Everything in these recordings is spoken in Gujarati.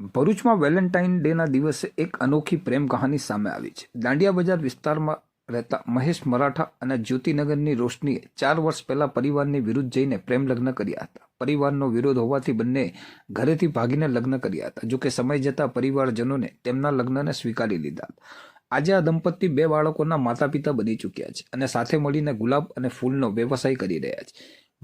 ભરૂચમાં વેલેન્ટાઇન ડેના દિવસે એક અનોખી પ્રેમ કહાની સામે આવી છે. દાંડિયા બજાર વિસ્તારમાં રહેતા મહેશ મરાઠા અને જ્યોતિનગરની રોશનીએ ચાર વર્ષ પહેલાં પરિવારની વિરુદ્ધ જઈને પ્રેમ લગ્ન કર્યા હતા. પરિવારનો વિરોધ હોવાથી બંને ઘરેથી ભાગીને લગ્ન કર્યા હતા. જોકે સમય જતાં પરિવારજનોને તેમના લગ્નને સ્વીકારી લીધા આજે આ દંપતી બે બાળકોના માતા પિતા બની ચૂક્યા છે અને સાથે મળીને ગુલાબ અને ફૂલનો વ્યવસાય કરી રહ્યા છે.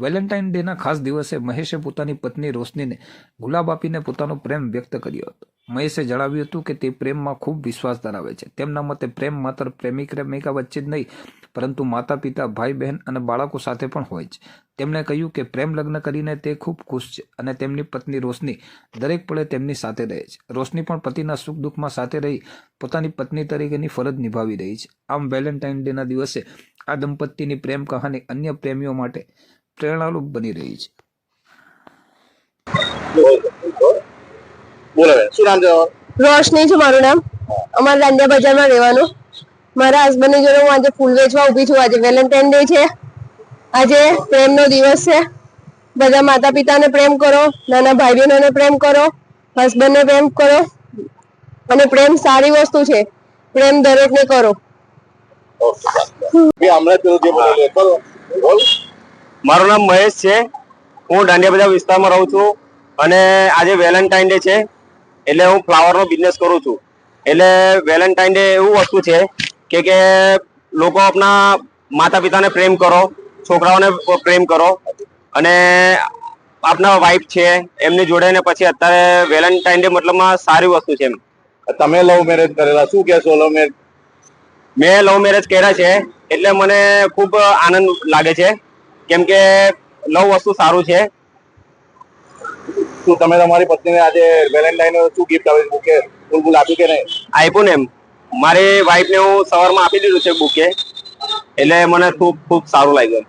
વેલેન્ટાઇન ડેના ખાસ દિવસે મહેશે પોતાની પત્ની રોશનીને ગુલાબ આપીને પોતાનો પ્રેમ વ્યક્ત કર્યો હતો. મહેશે જણાવ્યું હતું કે તે પ્રેમમાં ખૂબ વિશ્વાસ ધરાવે છે. તેમના મતે પ્રેમ માત્ર પ્રેમિક પ્રેમિકા વચ્ચે જ નહીં, પરંતુ માતા પિતા ભાઈ બહેન અને બાળકો સાથે પણ હોય છે. તેમણે કહ્યું કે પ્રેમ લગ્ન કરીને તે ખૂબ ખુશ છે અને તેમની પત્ની રોશની દરેક પળે તેમની સાથે રહે છે. રોશની પણ પતિના સુખ દુઃખમાં સાથે રહી પોતાની પત્ની તરીકેની ફરજ નિભાવી રહી છે. આમ વેલેન્ટાઇન ડેના દિવસે આ દંપતીની પ્રેમ કહાની અન્ય પ્રેમીઓ માટે પ્રેરણારૂપ બની રહી છે? રોશની છે મારું નામ. અમારે દાંડિયા બજારમાં રહેવાનું. મારા હસબન્ડની જોડે હું આજે ફૂલ વેચવા ઊભી છું. આજે વેલેન્ટાઇન ડે છે. આજે પ્રેમનો દિવસ છે. બધા માતા પિતાને પ્રેમ કરો નાના ભાઈ બહેનોને પ્રેમ કરો હસબન્ડને પ્રેમ કરો. અને પ્રેમ સારી વસ્તુ છે. પ્રેમ દરેકને કરો. હમણાં મારું નામ મહેશ છે. હું દાંડિયા બજાર વિસ્તારમાં રહું છું અને આજે વેલેન્ટાઇન ડે છે. એટલે હું ફ્લાવરનો બિઝનેસ કરું છું. એટલે વેલેન્ટાઇન ડે એવું વસ્તુ છે કે કે લોકો આપણા માતા પિતાને પ્રેમ કરો છોકરાઓને પ્રેમ કરો અને આપના વાઈફ છે એમની જોડે ને પછી અત્યારે વેલેન્ટાઇન ડે મતલબમાં સારી વસ્તુ છે એમ. તમે લવ મેરેજ કરેલા. શું કહેશો લવ મેરેજ મેં લવ મેરેજ કર્યા છે. એટલે મને ખૂબ આનંદ લાગે છે. કેમ કે લવ વસ્તુ સારું છે. શું તમે તમારી પત્નીને આજે વેલેન્ટાઇન શું ગિફ્ટ આવે બુકે? ફૂલ આપ્યું કે નહીં? આપ્યું ને એમ. મારી વાઈફને હું સવારમાં આપી દીધું છે બુકે. એટલે મને ખૂબ ખૂબ સારું લાગ્યું